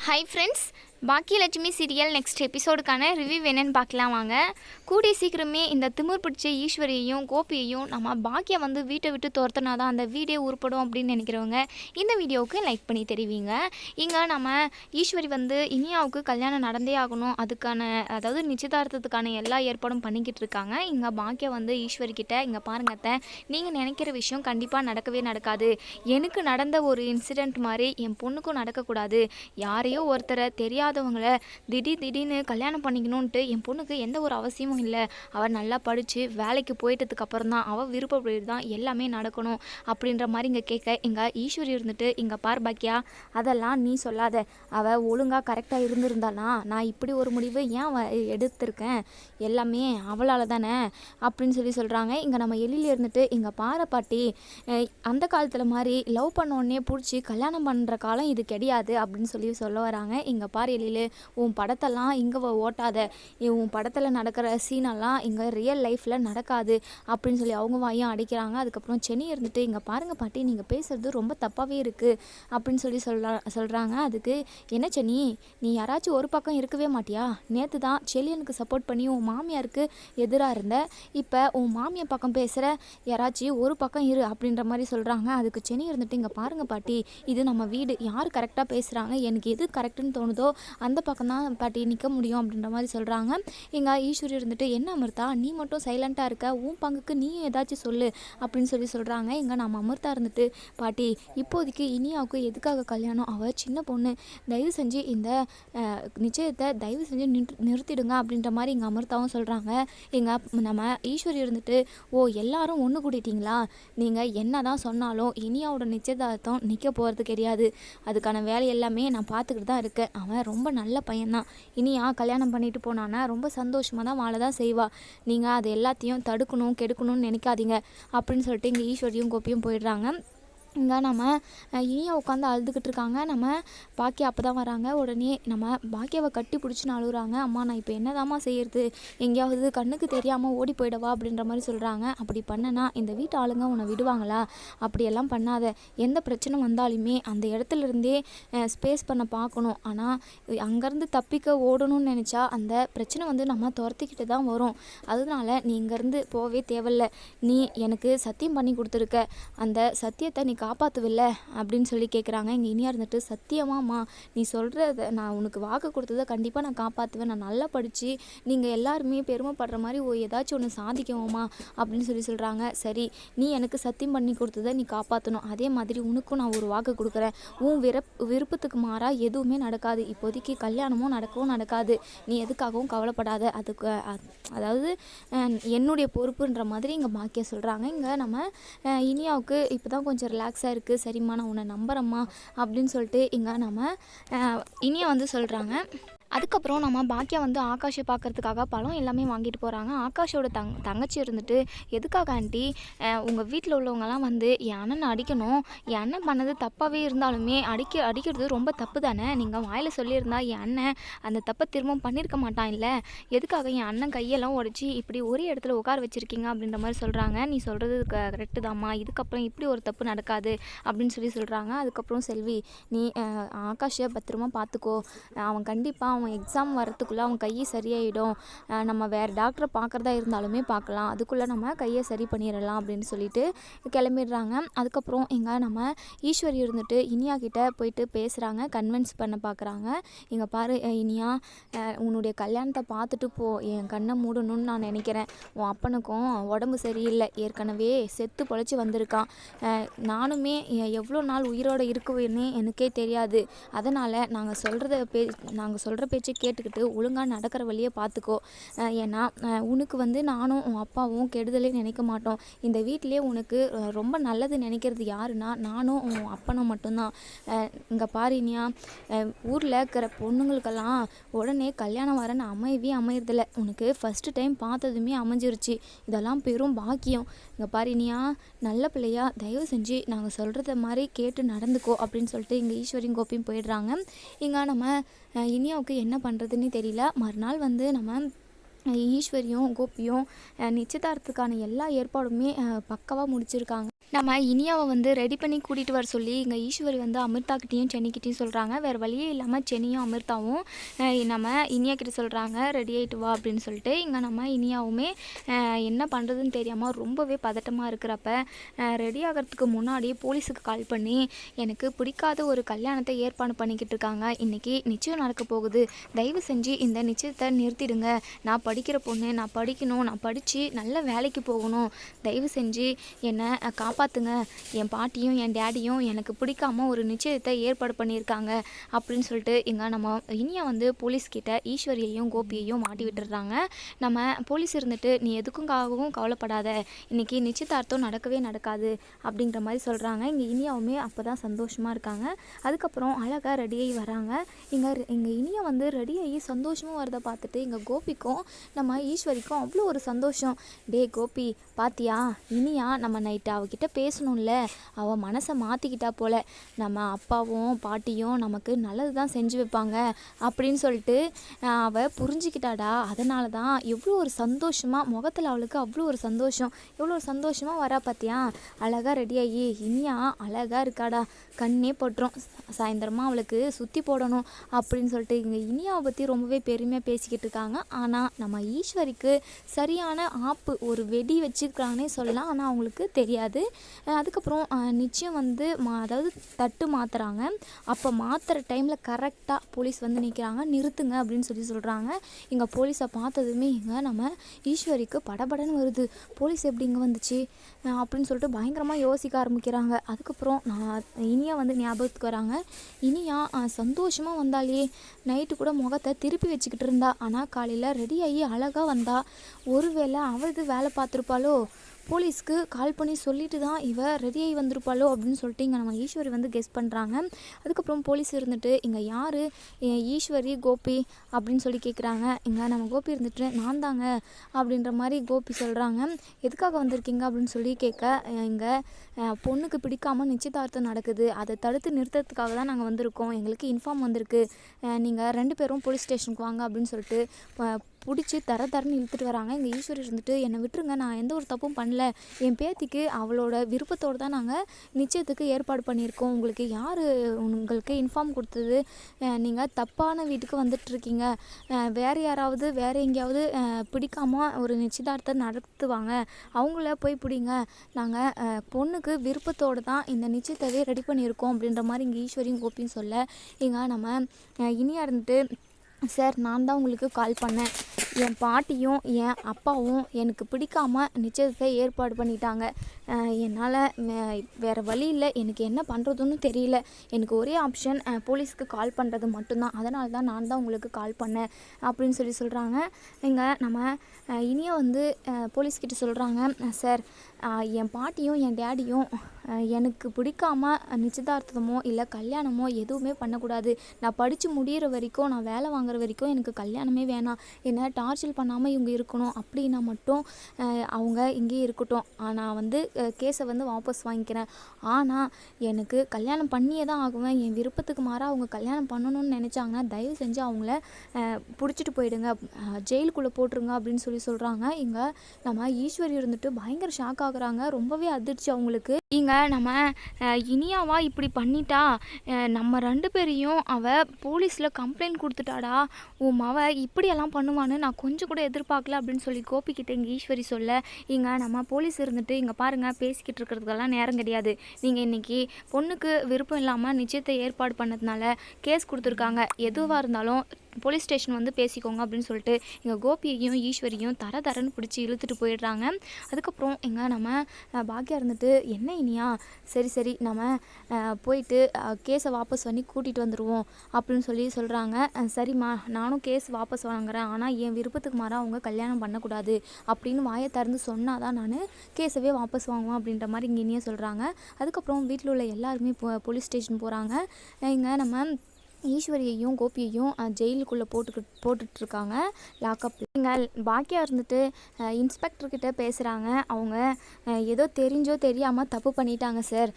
Hi friends Bakkiyalakshmi serial next எபிசோடுக்கான review என்னன்னு பார்க்கலாம் வாங்க. கூடிய சீக்கிரமே இந்த திமிர் பிடிச்ச ஈஸ்வரியையும் கோபியையும் நம்ம பாக்கியை வந்து வீட்டை விட்டு துரத்துனா தான் அந்த வீடே உருப்படும் அப்படின்னு நினைக்கிறவங்க இந்த வீடியோவுக்கு லைக் பண்ணி தெரிவிங்க. இங்கே நம்ம ஈஸ்வரி வந்து இனியாவுக்கு கல்யாணம் நடந்தே ஆகணும். அதுக்கான அதாவது நிச்சயதார்த்தத்துக்கான எல்லா ஏற்பாடும் பண்ணிக்கிட்டு இருக்காங்க. இங்கே பாக்கியா வந்து ஈஸ்வரி கிட்ட இங்கே பாருங்க அத்தை நீங்கள் நினைக்கிற விஷயம் கண்டிப்பாக நடக்கவே நடக்காது. எனக்கு நடந்த ஒரு இன்சிடெண்ட் மாதிரி என் பொண்ணுக்கும் நடக்கக்கூடாது. யாரையோ ஒருத்தரை இல்லாதவங்களை திடீர் திடீர்னு கல்யாணம் பண்ணிக்கணுன்ட்டு என் பொண்ணுக்கு எந்த ஒரு அவசியமும் இல்லை. அவள் நல்லா படித்து வேலைக்கு போயிட்டதுக்கப்புறம் தான் அவள் விருப்பப்படி தான் எல்லாமே நடக்கணும் அப்படின்ற மாதிரி இங்கே கேட்க இங்கே ஈஸ்வரி இருந்துட்டு இங்கே பார் பாக்கியா அதெல்லாம் நீ சொல்லாத. அவள் ஒழுங்காக கரெக்டாக இருந்திருந்தானா? நான் இப்படி ஒரு முடிவு ஏன் எடுத்திருக்கேன்? எல்லாமே அவளால் தானே அப்படின்னு சொல்லி சொல்கிறாங்க இங்கே நம்ம எழில இருந்துட்டு இங்கே பாரு பாட்டி அந்த காலத்தில் மாதிரி லவ் பண்ண உடனே பிடிச்சி கல்யாணம் பண்ணுற காலம் இது கிடையாது அப்படின்னு சொல்லி சொல்ல வராங்க. இங்கே பாரு எழில உன் படத்தெல்லாம் இங்கே ஓட்டாத. உன் படத்தில் நடக்கிற சீனெல்லாம் இங்கே ரியல் லைஃப்பில் நடக்காது அப்படின்னு சொல்லி அவங்க வாயும் அடிக்கிறாங்க. அதுக்கப்புறம் சென்னி இருந்துட்டு இங்கே பாருங்கள் பாட்டி நீங்கள் பேசுறது ரொம்ப தப்பாகவே இருக்குது அப்படின்னு சொல்லி சொல்ல சொல்கிறாங்க அதுக்கு என்ன சென்னி நீ யாராச்சும் ஒரு பக்கம் இருக்கவே மாட்டியா? நேற்று தான் செலியனுக்கு சப்போர்ட் பண்ணி உன் மாமியாருக்கு எதிராக இருந்த இப்போ உன் மாமியார் பக்கம் பேசுகிற யாராச்சும் ஒரு பக்கம் இரு அப்படின்ற மாதிரி சொல்கிறாங்க அதுக்கு செனி இருந்துட்டு இங்கே பாருங்க பாட்டி இது நம்ம வீடு. யார் கரெக்டாக பேசுகிறாங்க எனக்கு எது கரெக்டுன்னு தோணுதோ அந்த பக்கம் தான் பாட்டி நிற்க முடியும் அப்படின்ற மாதிரி சொல்கிறாங்க இங்கே ஈஸ்வரி இருந்துட்டு என்ன அமிர்தா நீ மட்டும் சைலண்ட்டாக இருக்க. உன் பங்குக்கு நீ ஏதாச்சும் சொல்லு அப்படின்னு சொல்லி சொல்கிறாங்க இங்கே நம்ம அமிர்தா இருந்துட்டு பாட்டி இப்போதைக்கு இனியாவுக்கு எதுக்காக கல்யாணம்? அவள் சின்ன பொண்ணு. தயவு செஞ்சு இந்த நிச்சயத்தை தயவு செஞ்சு நிறு நிறுத்திடுங்க அப்படின்ற மாதிரி எங்கள் அமிர்தாவும் சொல்கிறாங்க எங்கள் நம்ம ஈஸ்வரி இருந்துட்டு ஓ எல்லாரும் ஒன்று கூட்டிட்டீங்களா நீங்கள் என்ன தான் சொன்னாலும் இனியாவோட நிச்சயதார்த்தம் நிற்க போகிறது கிடையாது. அதுக்கான வேலை எல்லாமே நான் பார்த்துக்கிட்டு தான் இருக்கேன். அவன் ரொம்ப நல்ல பையன்தான். இனியா கல்யாணம் பண்ணிட்டு போனான்னா ரொம்ப சந்தோஷமாக தான் வாழ தான் செய்வாள் நீங்கள் அது எல்லாத்தையும் தடுக்கணும் கெடுக்கணும்னு நினைக்காதீங்க. அப்படின்னு சொல்லிட்டு இங்கே ஈஸ்வரியும் கோப்பியும் போயிடுறாங்க. இங்கே நம்ம இனியா உட்காந்து அழுதுகிட்டு இருக்காங்க நம்ம பாக்கியா அப்போ தான் வராங்க. உடனே நம்ம பாக்கியாவை கட்டி பிடிச்சின்னு அழுகுறாங்க அம்மா நான் இப்போ என்னதாம்மா செய்யறது? எங்கேயாவது கண்ணுக்கு தெரியாமல் ஓடி போயிடவா? அப்படின்ற மாதிரி சொல்கிறாங்க அப்படி பண்ணனா இந்த வீட்டு ஆளுங்க உன்னை விடுவாங்களா? அப்படியெல்லாம் பண்ணாத. எந்த பிரச்சனை வந்தாலுமே அந்த இடத்துல இருந்தே ஸ்பேஸ் பண்ண பார்க்கணும் ஆனால் அங்கேருந்து தப்பிக்க ஓடணும்னு நினச்சா அந்த பிரச்சனை வந்து நம்ம துரத்திக்கிட்டு தான் வரும். அதனால நீ இங்கேருந்து போகவே தேவையில்ல. நீ எனக்கு சத்தியம் பண்ணி கொடுத்துருக்க. அந்த சத்தியத்தை நீ காப்பாற்றுவில்ல அப்படின்னு சொல்லி கேட்குறாங்க இங்கே இனியா இருந்துட்டு சத்தியமாம்மா நீ சொல்கிறத நான் உனக்கு வாக்கு கொடுத்ததை கண்டிப்பாக நான் காப்பாற்றுவேன் நான் நல்லா படித்து நீங்கள் எல்லாருமே பெருமைப்படுற மாதிரி ஓ ஏதாச்சும் ஒன்று சாதிக்கவோமா அப்படின்னு சொல்லி சொல்கிறாங்க சரி நீ எனக்கு சத்தியம் பண்ணி கொடுத்ததை நீ காப்பாற்றணும் அதே மாதிரி உனக்கும் நான் ஒரு வாக்கு கொடுக்குறேன். உன் விருப் விருப்பத்துக்கு மாறாக எதுவுமே நடக்காது. இப்போதைக்கு கல்யாணமும் நடக்கவும் நடக்காது. நீ எதுக்காகவும் கவலைப்படாத. அதுக்கு அதாவது என்னுடைய பொறுப்புன்ற மாதிரி இங்கே பாக்கிய சொல்கிறாங்க இங்கே நம்ம இனியாவுக்கு இப்போ தான் கொஞ்சம் ரிலாக்ஸாக இருக்குது சரிம்மா நான் உன்னை நம்புறேம்மா அப்படின்னு சொல்லிட்டு இங்கே நம்ம அஹ், இனியா வந்து சொல்கிறாங்க அதுக்கப்புறம் நம்ம பாக்கியா வந்து ஆகாஷை பார்க்கறதுக்காக பழம் எல்லாமே வாங்கிட்டு போகிறாங்க ஆகாஷோட தங் தங்கச்சி இருந்துட்டு எதுக்காக ஆண்டி? உங்கள் வீட்டில் உள்ளவங்கலாம் வந்து என் அண்ணனை அடிக்கணும். என் அண்ணன் பண்ணது தப்பாகவே இருந்தாலுமே அடிக்க அடிக்கிறது ரொம்ப தப்பு தானே? நீங்கள் வாயில் சொல்லியிருந்தா என் அண்ணன் அந்த தப்பை திரும்பவும் பண்ணியிருக்க மாட்டான் இல்லை? எதுக்காக என் அண்ணன் கையெல்லாம் உடச்சி இப்படி ஒரே இடத்துல உட்கார வச்சுருக்கீங்க? அப்படின்ற மாதிரி சொல்கிறாங்க நீ சொல்கிறது கரெக்டு தாம்மா. இதுக்கப்புறம் இப்படி ஒரு தப்பு நடக்காது. அப்படின்னு சொல்லி சொல்கிறாங்க அதுக்கப்புறம் செல்வி நீ ஆகாஷை பத்திரமா பார்த்துக்கோ. அவன் கண்டிப்பாக அவன் எக்ஸாம் வரத்துக்குள்ளே அவன் கையை சரியாயிடும். நம்ம வேறு டாக்டரை பார்க்குறதா இருந்தாலுமே பார்க்கலாம் அதுக்குள்ளே நம்ம கையை சரி பண்ணிடலாம் அப்படின்னு சொல்லிட்டு கிளம்பிடுறாங்க. அதுக்கப்புறம் எங்கே நம்ம ஈஸ்வரி இருந்துட்டு இனியா கிட்ட போயிட்டு பேசுகிறாங்க கன்வின்ஸ் பண்ண பார்க்குறாங்க இங்கே பாரு இனியா உன்னுடைய கல்யாணத்தை பார்த்துட்டு போ. என் கண்ணை மூடணும்னு நான் நினைக்கிறேன். உன் அப்பனுக்கும் உடம்பு சரியில்லை. ஏற்கனவே செத்து பொழைச்சி வந்திருக்கான். நானுமே எவ்வளோ நாள் உயிரோடு இருக்குவேன்னு எனக்கே தெரியாது. அதனால் நாங்கள் சொல்கிறத பே நாங்கள் சொல்கிற பேச்சை கேட்டுக்கிட்டு ஒழுங்காக நடக்கிற வழியை பார்த்துக்கோ. ஏன்னா உனக்கு வந்து நானும் உன் அப்பாவும் கெடுதலே நினைக்க மாட்டோம். இந்த வீட்டிலே உனக்கு ரொம்ப நல்லது நினைக்கிறது யாருன்னா நானும் உன் அப்பனும் மட்டும்தான். இங்கே பாரினியா ஊரில் இருக்கிற பொண்ணுங்களுக்கெல்லாம் உடனே கல்யாணம் வரன்னு அமையவே அமையறதில்ல. உனக்கு ஃபஸ்ட்டு டைம் பார்த்ததுமே அமைஞ்சிருச்சு. இதெல்லாம் பெரும் பாக்கியம். இங்கே பாரினியா நல்ல பிள்ளையா தயவு செஞ்சு நாங்கள் சொல்கிறத மாதிரி கேட்டு நடந்துக்கோ அப்படின்னு சொல்லிட்டு இங்கே ஈஸ்வரியும் கோப்பியும் போயிடுறாங்க. இங்கே நம்ம இனியாவுக்கு என்ன பண்ணுறதுன்னு தெரியல. மறுநாள் வந்து நம்ம ஈஸ்வரியும் கோபியும் நிச்சயதார்த்தத்துக்கான எல்லா ஏற்பாடுமே பக்காவாக முடிச்சிருக்காங்க. நம்ம இனியாவை வந்து ரெடி பண்ணி கூட்டிகிட்டு வர சொல்லி இங்கே ஈஸ்வரி வந்து அமிர்தாக்கிட்டேயும் சென்னிக்கிட்டேயும் சொல்கிறாங்க வேறு வழியே இல்லாமல் சென்னியும் அமிர்தாவும் நம்ம இனியா கிட்ட சொல்கிறாங்க ரெடி ஆகிட்டு வா அப்படின்னு சொல்லிட்டு. இங்கே நம்ம இனியாவுமே என்ன பண்ணுறதுன்னு தெரியாமல் ரொம்பவே பதட்டமாக இருக்கிறப்ப ரெடி ஆகிறதுக்கு முன்னாடி போலீஸுக்கு கால் பண்ணி எனக்கு பிடிக்காத ஒரு கல்யாணத்தை ஏற்பாடு பண்ணிக்கிட்டு இருக்காங்க. இன்றைக்கி நிச்சயம் நடக்க போகுது. தயவு செஞ்சு இந்த நிச்சயத்தை நிறுத்திடுங்க. நான் படிக்கிற பொண்ணு நான் படிக்கணும். நான் படித்து நல்ல வேலைக்கு போகணும். தயவு செஞ்சு என்னை காப்பா காப்பாற்றுங்க என் பாட்டியும் என் டேடியும் எனக்கு பிடிக்காம ஒரு நிச்சயத்தை ஏற்பாடு பண்ணியிருக்காங்க அப்படின்னு சொல்லிட்டு இங்கே நம்ம இனியா வந்து போலீஸ்கிட்ட ஈஸ்வரியையும் கோபியையும் மாட்டி விட்டுடுறாங்க. நம்ம போலீஸ் இருந்துட்டு நீ எதுக்குங்காகவும் கவலைப்படாத. இன்றைக்கி நிச்சயதார்த்தம் நடக்கவே நடக்காது. அப்படிங்கிற மாதிரி சொல்கிறாங்க இங்கே இனியாவுமே அப்போ தான் சந்தோஷமாக இருக்காங்க. அதுக்கப்புறம் அழகாக ரெடியாகி வராங்க. இங்கே இங்கே இனியா வந்து ரெடியாகி சந்தோஷமும் வரதை பார்த்துட்டு இங்கே கோபிக்கும் நம்ம ஈஸ்வரிக்கும் அவ்வளோ ஒரு சந்தோஷம். டே கோபி பாத்தியா? இனியா நம்ம நைட்டு அவகிட்ட பேசணும்ல. அவள் மனசை மாற்றிக்கிட்டா போல. நம்ம அப்பாவும் பாட்டியும் நமக்கு நல்லது தான் செஞ்சு வைப்பாங்க அப்படின்னு சொல்லிட்டு அவள் புரிஞ்சுக்கிட்டாடா. அதனால தான் எவ்வளோ ஒரு சந்தோஷமாக முகத்தில் அவளுக்கு அவ்வளோ ஒரு சந்தோஷம். எவ்வளோ ஒரு சந்தோஷமாக வரா பார்த்தியா அழகாக ரெடியாகி இனியா அழகாக இருக்காடா. கண்ணே பட்டுரும். சாயந்தரமாக அவளுக்கு சுற்றி போடணும் அப்படின்னு சொல்லிட்டு இங்கே இனியாவை பற்றி ரொம்பவே பெருமையாக பேசிக்கிட்டு இருக்காங்க. ஆனால் நம்ம ஈஸ்வரிக்கு சரியான ஆப்பு ஒரு வெடி வச்சுருக்காங்கன்னே சொல்லலாம். ஆனால் அவங்களுக்கு தெரியாது. அதுக்கப்புறம் நிச்சயம் வந்து மா அதாவது தட்டு மாற்றுறாங்க அப்போ மாற்றுற டைமில் கரெக்டாக போலீஸ் வந்து நிற்கிறாங்க நிறுத்துங்க அப்படின்னு சொல்லி சொல்கிறாங்க இங்கே போலீஸை பார்த்ததுமே இங்கே நம்ம ஈஸ்வரிக்கு படபடன்னு வருது. போலீஸ் எப்படி இங்கே வந்துச்சு? அப்படின்னு சொல்லிட்டு பயங்கரமாக யோசிக்க ஆரம்பிக்கிறாங்க. அதுக்கப்புறம் நான் இனியா வந்து ஞாபகத்துக்கு வராங்க. இனியா சந்தோஷமாக வந்தாலே நைட்டு கூட முகத்தை திருப்பி வச்சுக்கிட்டு இருந்தா. ஆனால் காலையில் ரெடி ஆகி அழகாக வந்தா. ஒருவேளை அவள் வேலை பார்த்துருப்பாளோ? போலீஸ்க்கு கால் பண்ணி சொல்லிட்டு தான் இவ ரெடியாகி வந்திருப்பாளோ அப்படின்னு சொல்லிட்டு இங்கே நம்ம ஈஸ்வரி வந்து கெஸ் பண்ணுறாங்க அதுக்கப்புறம் போலீஸ் இருந்துட்டு இங்கே யார்? ஈஸ்வரி கோபி அப்படின்னு சொல்லி கேட்குறாங்க இங்கே நம்ம கோபி இருந்துட்டு நான் தாங்க அப்படின்ற மாதிரி கோபி சொல்கிறாங்க எதுக்காக வந்திருக்கீங்க? அப்படின்னு சொல்லி கேட்க இங்கே பொண்ணுக்கு பிடிக்காமல் நிச்சயதார்த்தம் நடக்குது. அதை தடுத்து நிறுத்தத்துக்காக தான் நாங்கள் வந்திருக்கோம். எங்களுக்கு இன்ஃபார்ம் வந்திருக்கு. நீங்கள் ரெண்டு பேரும் போலீஸ் ஸ்டேஷனுக்கு வாங்க அப்படின்னு சொல்லிட்டு பிடிச்சி தர தரன்னு இழுத்துட்டு வராங்க. இங்கே ஈஸ்வரி இருந்துட்டு என்னை விட்டுருங்க நான் எந்த ஒரு தப்பும் பண்ணல. என் பேத்திக்கு அவளோட விருப்பத்தோடு தான் நாங்கள் நிச்சயத்துக்கு ஏற்பாடு பண்ணியிருக்கோம். உங்களுக்கு யார் உங்களுக்கு இன்ஃபார்ம் கொடுத்தது? நீங்கள் தப்பான வீட்டுக்கு வந்துட்டுருக்கீங்க. வேறு யாராவது வேறு எங்கேயாவது பிடிக்காமல் பிடிக்காம ஒரு நிச்சயதார்த்தம் நடத்துவாங்க. அவங்கள போய் பிடிங்க. நாங்கள் பொண்ணுக்கு விருப்பத்தோடு தான் இந்த நிச்சயத்தவே ரெடி பண்ணியிருக்கோம். அப்படின்ற மாதிரி இங்கே ஈஸ்வரியும் கோப்பின்னு சொல்ல இங்கே நம்ம இனியாக இருந்துட்டு சார் நான் தான் உங்களுக்கு கால் பண்ணேன். என் பாட்டியும் என் அப்பாவும் எனக்கு பிடிக்காம நிச்சயத்தை ஏற்பாடு பண்ணிட்டாங்க. என்னால் வேறு வழி இல்லை. எனக்கு என்ன பண்ணுறதுன்னு தெரியல. எனக்கு ஒரே ஆப்ஷன் போலீஸ்க்கு கால் பண்ணுறது மட்டும்தான். அதனால தான் நான் தான் உங்களுக்கு கால் பண்ணேன். அப்படின்னு சொல்லி சொல்கிறாங்க இங்கே நம்ம இனியும் வந்து போலீஸ்கிட்ட சொல்கிறாங்க சார் என் பாட்டியும் என் டேடியும் எனக்கு பிடிக்காம நிச்சயதார்த்தமோ இல்லை கல்யாணமோ எதுவுமே பண்ணக்கூடாது. நான் படித்து முடியிற வரைக்கும் நான் வேலை வாங்குற வரைக்கும் எனக்கு கல்யாணமே வேணாம். என்ன டார்ச்சர் பண்ணாமல் இவங்க இருக்கணும் அப்படின்னா மட்டும் அவங்க இங்கேயே இருக்கட்டும். நான் வந்து கேஸை வந்து வாபஸ் வாங்கிக்கிறேன். ஆனால் எனக்கு கல்யாணம் பண்ணியே தான் ஆகுவேன். என் விருப்பத்துக்கு மாறாக அவங்க கல்யாணம் பண்ணணும்னு நினச்சாங்கன்னா தயவு செஞ்சு அவங்கள பிடிச்சிட்டு போயிடுங்க. ஜெயிலுக்குள்ளே போட்டுருங்க அப்படின்னு சொல்லி சொல்கிறாங்க இங்கே நம்ம ஈஸ்வரி இருந்துட்டு பயங்கர ஷாக் ஆகுறாங்க. ரொம்பவே அதிர்ச்சி அவங்களுக்கு. இங்கே நம்ம இனியாவா இப்படி பண்ணிட்டா? நம்ம ரெண்டு பேரையும் அவள் போலீஸில் கம்ப்ளைண்ட் கொடுத்துட்டாடா? உன் மவ இப்படியெல்லாம் பண்ணுவான்னு நான் கொஞ்சம் கூட எதிர்பார்க்கல அப்படின்னு சொல்லி கோபிக்கிட்ட இங்கே ஈஸ்வரி சொல்ல. இங்கே நம்ம போலீஸ் இருந்துட்டு இங்கே பாருங்கள் பேசிக்கிட்டு இருக்கிறதுக்கெல்லாம் நேரம் கிடையாது. நீங்கள் இன்னைக்கு பொண்ணுக்கு விருப்பம் இல்லாமல் நிச்சயத்தை ஏற்பாடு பண்ணதுனால கேஸ் கொடுத்துருக்காங்க. எதுவாக இருந்தாலும் போலீஸ் ஸ்டேஷன் வந்து பேசிக்கோங்க அப்படின்னு சொல்லிட்டு எங்கள் கோபியையும் ஈஸ்வரியும் தர தரன்னு பிடிச்சி இழுத்துட்டு போயிடுறாங்க. அதுக்கப்புறம் எங்கே நம்ம பாக்கியா இருந்துட்டு என்ன இனியா? சரி சரி நம்ம போயிட்டு கேஸை வாபஸ் பண்ணி கூட்டிகிட்டு வந்துடுவோம் அப்படின்னு சொல்லி சொல்கிறாங்க சரிம்மா நானும் கேஸ் வாபஸ் வாங்குறேன். ஆனால் என் விருப்பத்துக்கு மாற அவங்க கல்யாணம் பண்ணக்கூடாது அப்படின்னு வாயை திறந்து சொன்னால் தான் நான் கேஸவே வாபஸ் வாங்குவேன் அப்படின்ற மாதிரி இங்கே இனியே சொல்கிறாங்க அதுக்கப்புறம் வீட்டில் உள்ள எல்லாருமே போ போலீஸ் ஸ்டேஷன் போகிறாங்க இங்கே நம்ம ஈஸ்வரியையும் கோபியையும் ஜெயிலுக்குள்ளே போட்டுக்கிட்டு போட்டுட்ருக்காங்க லாக்அப். இங்கே பாக்கியா இருந்துட்டு இன்ஸ்பெக்டர்கிட்ட பேசுகிறாங்க அவங்க ஏதோ தெரிஞ்சோ தெரியாமல் தப்பு பண்ணிட்டாங்க சார்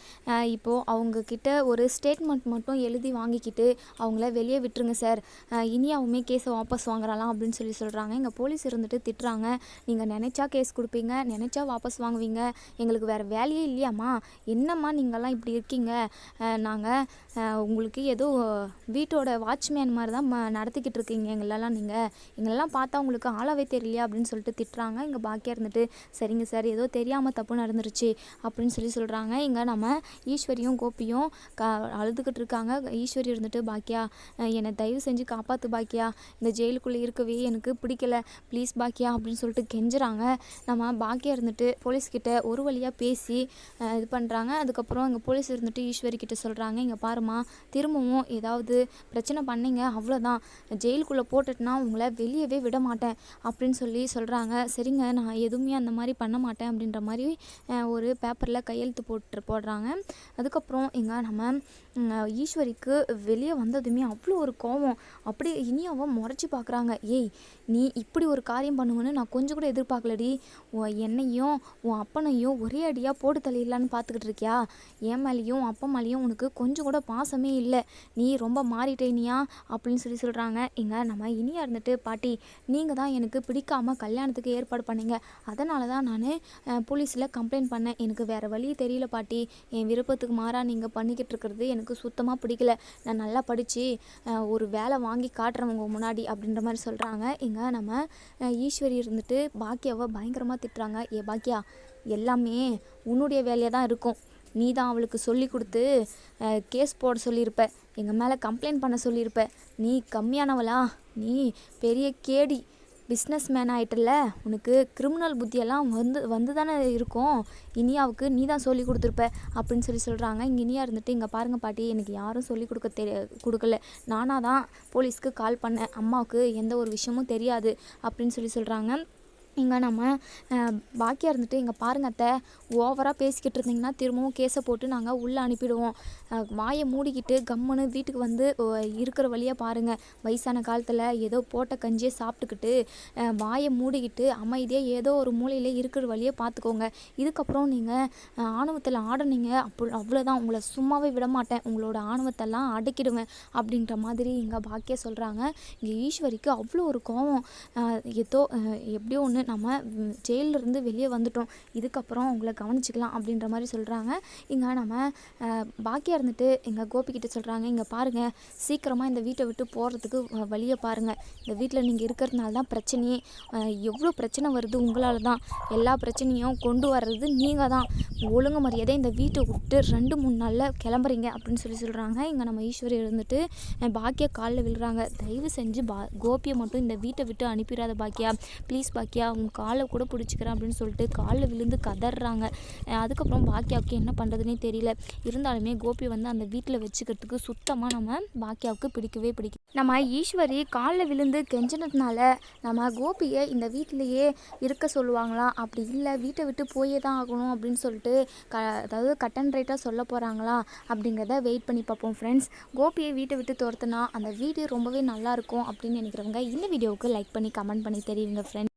இப்போது அவங்கக்கிட்ட ஒரு ஸ்டேட்மெண்ட் மட்டும் எழுதி வாங்கிக்கிட்டு அவங்கள வெளியே விட்டுருங்க சார் இனி இனியாவுமே கேஸை வாபஸ் வாங்குறலாம் அப்படின்னு சொல்லி சொல்கிறாங்க இங்கே போலீஸ் இருந்துட்டு திட்டுறாங்க. நீங்கள் நினச்சா கேஸ் கொடுப்பீங்க நினச்சா வாபஸ் வாங்குவீங்க. எங்களுக்கு வேறு வேலையே இல்லையாம்மா. என்னம்மா நீங்கள்லாம் இப்படி இருக்கீங்க? நாங்கள் உங்களுக்கு ஏதோ வீட்டோட வாட்ச்மேன் மாதிரி தான் நடத்திக்கிட்டு இருக்கீங்க. எங்களெல்லாம் நீங்கள் எங்களெல்லாம் பார்த்தா உங்களுக்கு ஆளாவே தெரியலையா? அப்படின்னு சொல்லிட்டு திட்டுறாங்க. இங்கே பாக்கியாக இருந்துட்டு சரிங்க சார் ஏதோ தெரியாமல் தப்பு நடந்துருச்சு அப்படின்னு சொல்லி சொல்கிறாங்க இங்கே நம்ம ஈஸ்வரியும் கோபியும் க அழுதுகிட்டு இருக்காங்க. ஈஸ்வரி இருந்துட்டு பாக்கியா என்னை தயவு செஞ்சு காப்பாற்று பாக்கியா. இந்த ஜெயிலுக்குள்ளே இருக்கவே எனக்கு பிடிக்கல. ப்ளீஸ் பாக்கியா அப்படின்னு சொல்லிட்டு கெஞ்சுறாங்க. நம்ம பாக்கியா இருந்துட்டு போலீஸ்கிட்ட ஒரு வழியாக பேசி இது பண்ணுறாங்க அதுக்கப்புறம் இங்கே போலீஸ் இருந்துட்டு ஈஸ்வரி கிட்ட சொல்கிறாங்க இங்கே பாருமா திரும்பவும் ஏதாவது பிரச்சனை பண்ணீங்க அவ்வளோதான் ஜெயிலுக்குள்ளே போட்டுட்டுனா உங்களை வெளியவே விட மாட்டேன் அப்படின்னு சொல்லி சொல்கிறாங்க சரிங்க நான் எதுவுமே அந்த மாதிரி பண்ண மாட்டேன் அப்படின்ற மாதிரி ஒரு பேப்பரில் கையெழுத்து போட்டு போடுறாங்க. அதுக்கப்புறம் இங்கே நம்ம ஈஸ்வரிக்கு வெளியே வந்ததுமே அவ்வளோ ஒரு கோவம். அப்படி இனி அவன் முறைச்சி பார்க்குறாங்க ஏய் நீ இப்படி ஒரு காரியம் பண்ணுவேன்னு நான் கொஞ்சம் கூட எதிர்பார்க்கலடி. உன் என்னையும் உன் அப்பனையும் ஒரே அடியாக போட்டு தள்ளிடலான்னு பார்த்துக்கிட்டு இருக்கியா? என் மேலேயும் அப்பா மேலேயும் உனக்கு கொஞ்சம் கூட பாசமே இல்லை. நீ ரொம்ப மாறிட்டேனியா அப்படின்னு சொல்லி சொல்கிறாங்க இங்கே நம்ம இனியா இருந்துட்டு பாட்டி நீங்கள் தான் எனக்கு பிடிக்காம கல்யாணத்துக்கு ஏற்பாடு பண்ணீங்க. அதனால தான் நான் போலீஸில் கம்ப்ளைண்ட் பண்ணேன். எனக்கு வேறு வழி தெரியல பாட்டி. என் விருப்பத்துக்கு மாறாக நீங்கள் பண்ணிக்கிட்டு இருக்கிறது எனக்கு சுத்தமாக பிடிக்கல. நான் நல்லா படித்து ஒரு வேலை வாங்கி காட்டுறவங்க முன்னாடி அப்படின்ற மாதிரி சொல்கிறாங்க இங்கே நம்ம ஈஸ்வரி இருந்துட்டு பாக்கியாவை பயங்கரமாக திட்டுறாங்க. ஏ பாக்கியா எல்லாமே உன்னுடைய வேலையாக தான் இருக்கும். நீ தான் அவளுக்கு சொல்லி கொடுத்து கேஸ் போட சொல்லியிருப்ப. எங்கள் மேலே கம்ப்ளைண்ட் பண்ண சொல்லியிருப்ப நீ கம்மியானவளா? நீ பெரிய கேடி. பிஸ்னஸ் மேன் ஆயிட்டல உனக்கு கிரிமினல் புத்தியெல்லாம் வந்து வந்து தானே இருக்கும். இனியாவுக்கு நீ தான் சொல்லி கொடுத்துருப்ப அப்படின்னு சொல்லி சொல்கிறாங்க இங்கே இனியா இருந்துட்டு இங்கே பாருங்கள் பாட்டி எனக்கு யாரும் சொல்லி கொடுக்க தெரிய கொடுக்கல. நானாக தான் போலீஸ்க்கு கால் பண்ணேன். அம்மாவுக்கு எந்த ஒரு விஷயமும் தெரியாது. அப்படின்னு சொல்லி சொல்கிறாங்க இங்கே நம்ம பாக்கியாக இருந்துட்டு இங்கே பாருங்க அத்தை. ஓவராக பேசிக்கிட்டு இருந்தீங்கன்னா திரும்பவும் கேஸை போட்டு நாங்கள் உள்ளே அனுப்பிடுவோம். வாயை மூடிக்கிட்டு கம்முன்னு வீட்டுக்கு வந்து இருக்கிற வழியாக பாருங்கள் வயசான காலத்தில் ஏதோ போட்ட கஞ்சியை சாப்பிட்டுக்கிட்டு வாயை மூடிக்கிட்டு அமைதியாக ஏதோ ஒரு மூலையில் இருக்கிற வழியை பார்த்துக்கோங்க இதுக்கப்புறம் நீங்கள் ஆணவத்தில் ஆடினீங்க அப்போ அவ்வளோதான் உங்களை சும்மாவே விட மாட்டேன். உங்களோட ஆணவத்தெல்லாம் அடக்கிடுவேன் அப்படின்ற மாதிரி இங்கே பாக்கியா சொல்கிறாங்க இங்கே ஈஸ்வரிக்கு அவ்வளோ ஒரு கோவம். ஏதோ எப்படியோ ஒன்று நம்ம ஜெயிலிருந்து இருந்து வெளியே வந்துட்டோம். இதுக்கப்புறம் உங்களை கவனிச்சிக்கலாம் அப்படின்ற மாதிரி சொல்கிறாங்க இங்கே நம்ம பாக்கியாக இருந்துட்டு எங்கள் கோபிக்கிட்ட சொல்கிறாங்க இங்கே பாருங்கள் சீக்கிரமாக இந்த வீட்டை விட்டு போகிறதுக்கு வழியை பாருங்கள் இந்த வீட்டில் நீங்கள் இருக்கிறதுனால தான் பிரச்சனையே எவ்வளோ பிரச்சனை வருது உங்களால் தான். எல்லா பிரச்சனையும் கொண்டு வர்றது நீங்கள் தான். ஒழுங்கு மரியாதை இந்த வீட்டை விட்டு ரெண்டு மூணு நாளில் கிளம்புறீங்க அப்படின்னு சொல்லி சொல்கிறாங்க இங்கே நம்ம ஈஸ்வரி இருந்துட்டு பாக்கியா காலில் விழுறாங்க. தயவு செஞ்சு பா கோபியை மட்டும் இந்த வீட்டை விட்டு அனுப்பிடாத பாக்கியா. ப்ளீஸ் பாக்கியா அவங்க காலை கூட பிடிச்சிக்கிறேன் அப்படின்னு சொல்லிட்டு காலில் விழுந்து கதறாங்க அதுக்கப்புறம் பாக்கியாவுக்கு என்ன பண்ணுறதுனே தெரியல. இருந்தாலுமே கோபி வந்து அந்த வீட்டில் வச்சுக்கிறதுக்கு சுத்தமாக நம்ம பாக்கியாவுக்கு பிடிக்கவே பிடிக்கும் நம்ம ஈஸ்வரி காலில் விழுந்து கெஞ்சினதுனால நம்ம கோபியை இந்த வீட்டிலையே இருக்க சொல்லுவாங்களா அப்படி இல்லை வீட்டை விட்டு போயே தான் ஆகணும் அப்படின்னு சொல்லிட்டு க அதாவது கட்டன் ரைட்டாக சொல்ல போகிறாங்களா அப்படிங்கிறத வெயிட் பண்ணி பார்ப்போம் ஃப்ரெண்ட்ஸ் கோபியை வீட்டை விட்டு துரத்துனா அந்த வீடு ரொம்பவே நல்லா இருக்கும் அப்படின்னு நினைக்கிறவங்க இந்த வீடியோவுக்கு லைக் பண்ணி கமெண்ட் பண்ணி தெரியுங்க ஃப்ரெண்ட்ஸ்